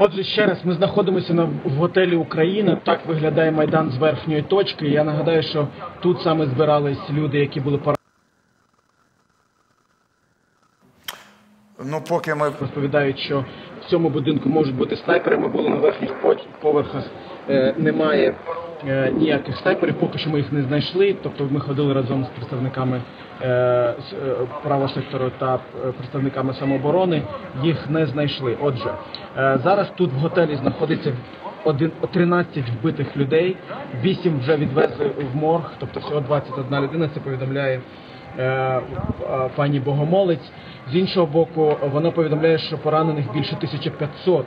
Отже, ще раз ми знаходимося на в готелі Україна. Так виглядає майдан з верхньої точки. Я нагадаю, що тут саме збирались люди, які були пора. Ну, поки ми Розповідають, що в цьому будинку можуть бути снайперами, були на верхніх по- поверхах. Е, немає ніяких снайперів, поки що ми їх не знайшли. Тобто ми ходили разом з представниками е, е, правого сектору та е, представниками самооборони. Їх не знайшли. Отже, е, зараз тут в готелі знаходиться 13 вбитих людей. 8 вже відвезли в морг, тобто всього 21 людина. Це повідомляє е, е, пані Богомолець. З іншого боку, вона повідомляє, що поранених більше 1500.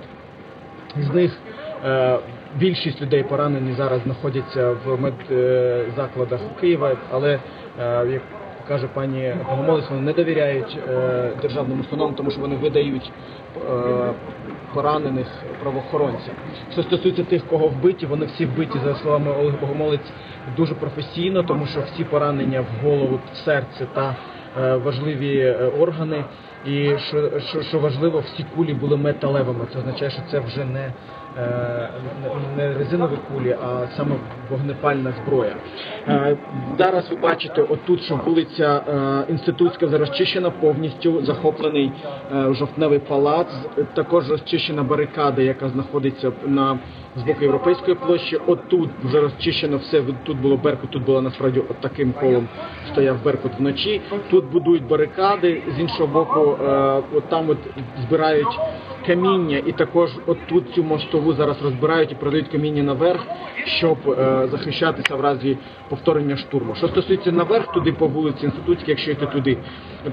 З них е, більшість людей поранені зараз знаходяться в медзакладах Києва, але е, як каже пані Богомолець, вони не довіряють е, державним установам, тому що вони видають е, поранених правоохоронцям. Що стосується тих, кого вбиті, вони всі вбиті, за словами Олег Богомолець, дуже професійно, тому що всі поранення в голову, в серце та важливі органи. І що, що, що важливо, всі кулі були металевими. Це означає, що це вже не, не- не резинові кулі, а саме вогнепальна зброя. Е, зараз ви бачите, отут, що вулиця е, Інститутська вже розчищена повністю, захоплений е, жовтневий палац. Також розчищена барикада, яка знаходиться на з боку європейської площі. Отут вже розчищено все. Тут було Беркут, тут було насправді от таким колом стояв Беркут вночі. Тут будують барикади. З іншого боку, е, от там от збирають каміння, і також от тут цю мостову зараз розбирають і продають каміння наверх, щоб е, захищатися в разі повторення штурму. Що стосується наверх, туди по вулиці Інститутській, якщо йти туди,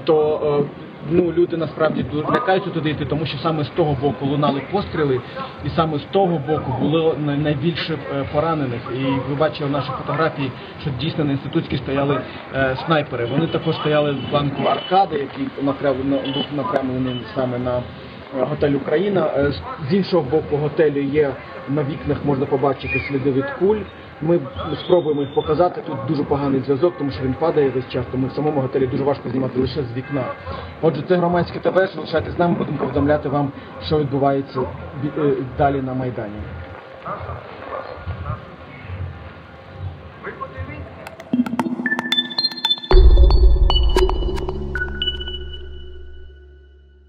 то е, ну люди насправді лякаються туди йти, тому що саме з того боку лунали постріли, і саме з того боку було най- найбільше е, поранених. І ви бачили наші фотографії, що дійсно на інститутській стояли е, снайпери. Вони також стояли в банку Аркади, який направ- був напрямлений саме на готель Україна. Е, з- З іншого боку готелю є на вікнах, можна побачити сліди від куль. Ми спробуємо їх показати. Тут дуже поганий зв'язок, тому що він падає весь час, тому в самому готелі дуже важко знімати лише з вікна. Отже, це громадське ТВ, залишайтесь з нами, будемо повідомляти вам, що відбувається е, далі на Майдані.